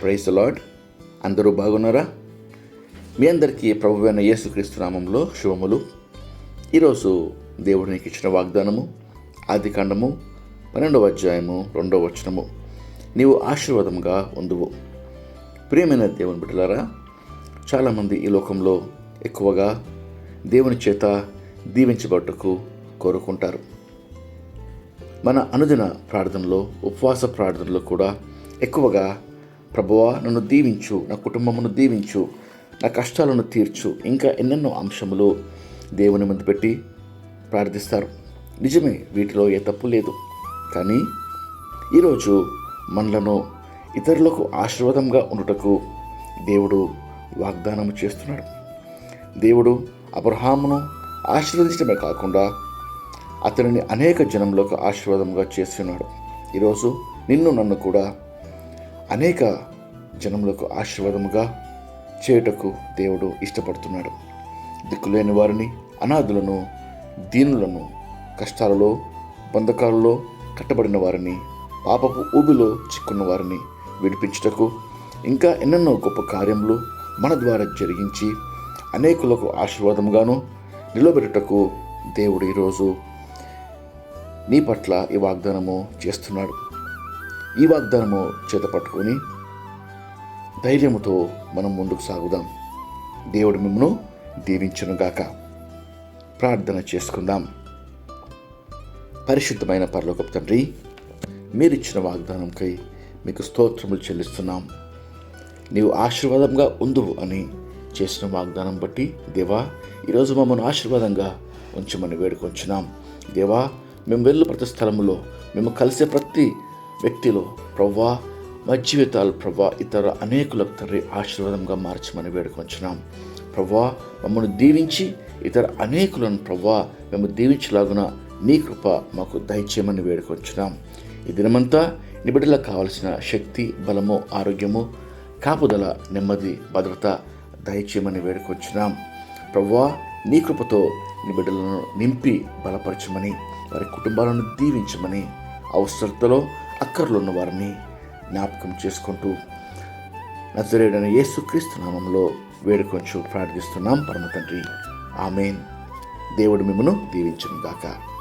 Price lord అందరూ బాగున్నారా? మీ అందరికీ ప్రభు అయిన యేసుక్రీస్తు నామంలో శుభములు. ఈరోజు దేవుడు నీకు ఇచ్చిన వాగ్దానము ఆది కాండము పన్నెండవ అధ్యాయము రెండవ వచనము. నీవు ఆశీర్వాదంగా ఉందువు. ప్రియమైన దేవుని బిడ్డలారా చాలామంది ఈ లోకంలో ఎక్కువగా దేవుని చేత దీవించబట్టుకు కోరుకుంటారు. మన అనుదిన ప్రార్థనలో ఉపవాస ప్రార్థనలో కూడా ఎక్కువగా ప్రభువా నన్ను దీవించు నా కుటుంబమును దీవించు నా కష్టాలను తీర్చు ఇంకా ఎన్నెన్నో అంశములు దేవుని ముందు పెట్టి ప్రార్థిస్తారు. నిజమే వీటిలో ఏ తప్పు లేదు. కానీ ఈరోజు మనలను ఇతరులకు ఆశీర్వాదంగా ఉండుటకు దేవుడు వాగ్దానం చేస్తున్నాడు. దేవుడు అబ్రహామును ఆశీర్వదించడమే కాకుండా అతనిని అనేక జనంలోకి ఆశీర్వాదంగా చేస్తున్నాడు. ఈరోజు నిన్ను నన్ను కూడా అనేక జనములకు ఆశీర్వాదముగా చేయుటకు దేవుడు ఇష్టపడుతున్నాడు. దిక్కులేని వారిని అనాథులను దీనులను కష్టాలలో బంధకాలలో కట్టబడిన వారిని పాపపు ఊబిలో చిక్కున్న వారిని విడిపించుటకు ఇంకా ఎన్నెన్నో గొప్ప కార్యములు మన ద్వారా జరిగించి అనేకులకు ఆశీర్వాదముగాను నిలబెట్టుటకు దేవుడు ఈరోజు నీ పట్ల ఈ వాగ్దానము చేస్తున్నాడు. ఈ వాగ్దానము చేత పట్టుకొని ధైర్యముతో మనం ముందుకు సాగుదాం. దేవుడు మిమ్మను దీవించునుగాక ప్రార్థన చేసుకుందాం. పరిశుద్ధమైన పరలోకపు తండ్రి మీరిచ్చిన వాగ్దానంకై మీకు స్తోత్రములు చెల్లిస్తున్నాం. నీవు ఆశీర్వాదంగా ఉందువు అని చేసిన వాగ్దానం బట్టి దేవా ఈరోజు మమ్మల్ని ఆశీర్వాదంగా ఉంచమని వేడుకొంచున్నాం. దేవా మేము వెళ్ళు ప్రతి స్థలంలో మేము కలిసే ప్రతి వ్యక్తిలో ప్రవ్వా మా జీవితాలు ప్రవ్వా ఇతర అనేకులకు తండ్రి ఆశీర్వాదంగా మార్చమని వేడుకొంచున్నాం. ప్రవ్వా మమ్మల్ని దీవించి ఇతర అనేకులను ప్రవ్వా మేము దీవించలాగున నీ కృప మాకు దయచేయమని వేడుకొంచున్నాం. ఈ దినమంతా నిబిడలకు కావలసిన శక్తి బలము ఆరోగ్యము కాపుదల నెమ్మది భద్రత దయచేయమని వేడుకొంచున్నాం. ప్రవ్వా నీ కృపతో నిబిడలను నింపి బలపరచమని వారి కుటుంబాలను దీవించమని అవసరతలో అక్కర్లున్న వారిని జ్ఞాపకం చేసుకుంటూ నజరేడని యేసుక్రీస్తు నామంలో వేడుకొంచు ప్రార్థిస్తున్నాం. పరమ తండ్రి ఆమెన్. దేవుడు మిమ్మను దీవించును గాక